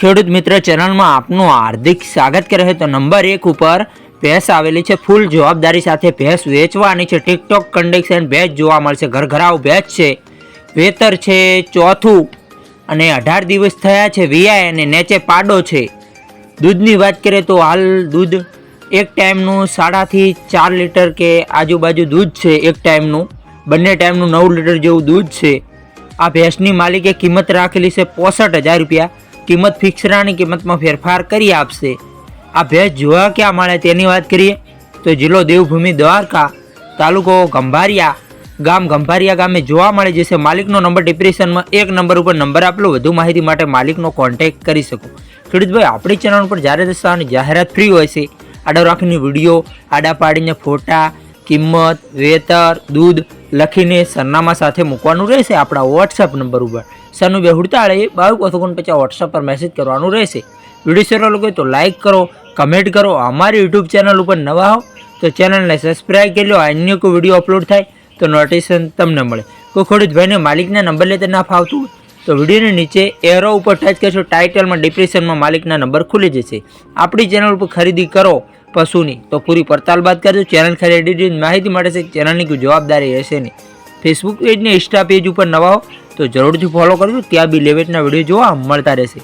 ખેડૂત મિત્ર ચેનલમાં આપનું હાર્દિક સ્વાગત કરે તો નંબર એક ઉપર ભેંસ આવેલી છે. ફૂલ જવાબદારી સાથે ભેંસ વેચવાની છે. ટિકટોક કન્ડિશન ભેંસ જોવા મળશે. ઘરઘરાવ ભેંસ છે. વેતર છે ચોથું અને અઢાર દિવસ થયા છે. વીઆઈ અને નેચે પાડો છે. દૂધની વાત કરીએ તો હાલ દૂધ એક ટાઈમનું સાડાથી ચાર લીટર કે આજુબાજુ દૂધ છે એક ટાઈમનું. બંને ટાઈમનું નવ લીટર જેવું દૂધ છે. આ ભેંસની માલિકે કિંમત રાખેલી છે પોસઠ હજાર રૂપિયા. કિંમત ફિક્સરાની કિંમતમાં ફેરફાર કરી આપશે. આ ભેંસ જોવા ક્યાં મળે તેની વાત કરીએ? તો જિલ્લો દેવભૂમિ દ્વારકા, તાલુકો ગંભારિયા, ગામ ગંભારિયા ગામે જોવા મળે જશે માલિકનો નંબર ડિપ્રેશનમાં એક નંબર ઉપર નંબર આપેલો. વધુ માહિતી માટે માલિકનો કોન્ટેક્ટ કરી શકો. ખેડૂતભાઈ, આપણી ચેનલ પર જ્યારે દસ્તાની જાહેરાત ફ્રી હોય છે, આડા રાખીને વીડિયો આડા પાડીને ફોટા કિંમત, વેતર, દૂધ લખીને સરનામા સાથે મૂકવાનું રહેશે આપણા વોટ્સઅપ નંબર ઉપર. સનું બે હુડતાળે બાવીસ ઓથોગણ પચાસ વોટ્સઅપ પર મેસેજ કરવાનું રહેશે. વીડિયો સારો લાગે તો લાઇક કરો કમેન્ટ કરો, અમારી યુટ્યુબ ચેનલ ઉપર નવા હો, તો ચેનલને સબસ્ક્રાઈબ કરી લો અન્ય કોઈ વીડિયો અપલોડ થાય તો નોટિફિકેશન તમને મળે. કોઈ ખેડૂત ભાઈને માલિકના નંબર લેતા ના ફાવતું હોય. તો વિડીયોની નીચે એરો ઉપર ટચ કરશો ટાઇટલમાં ડિપ્રેશનમાં માલિકના નંબર ખુલી જશે. આપણી ચેનલ ઉપર ખરીદી કરો પશુની. તો પૂરી પડતાલ બાદ કરજો. ચેનલ ખરીદી માહિતી મળે છે ચેનલની કોઈ જવાબદારી રહેશે નહીં. ફેસબુક પેજ ને ઇન્સ્ટા પેજ ઉપર નવા તો જરૂરથી ફોલો કરજો. ત્યાં બી લેવેટના વીડિયો જોવા મળતા રહેશે.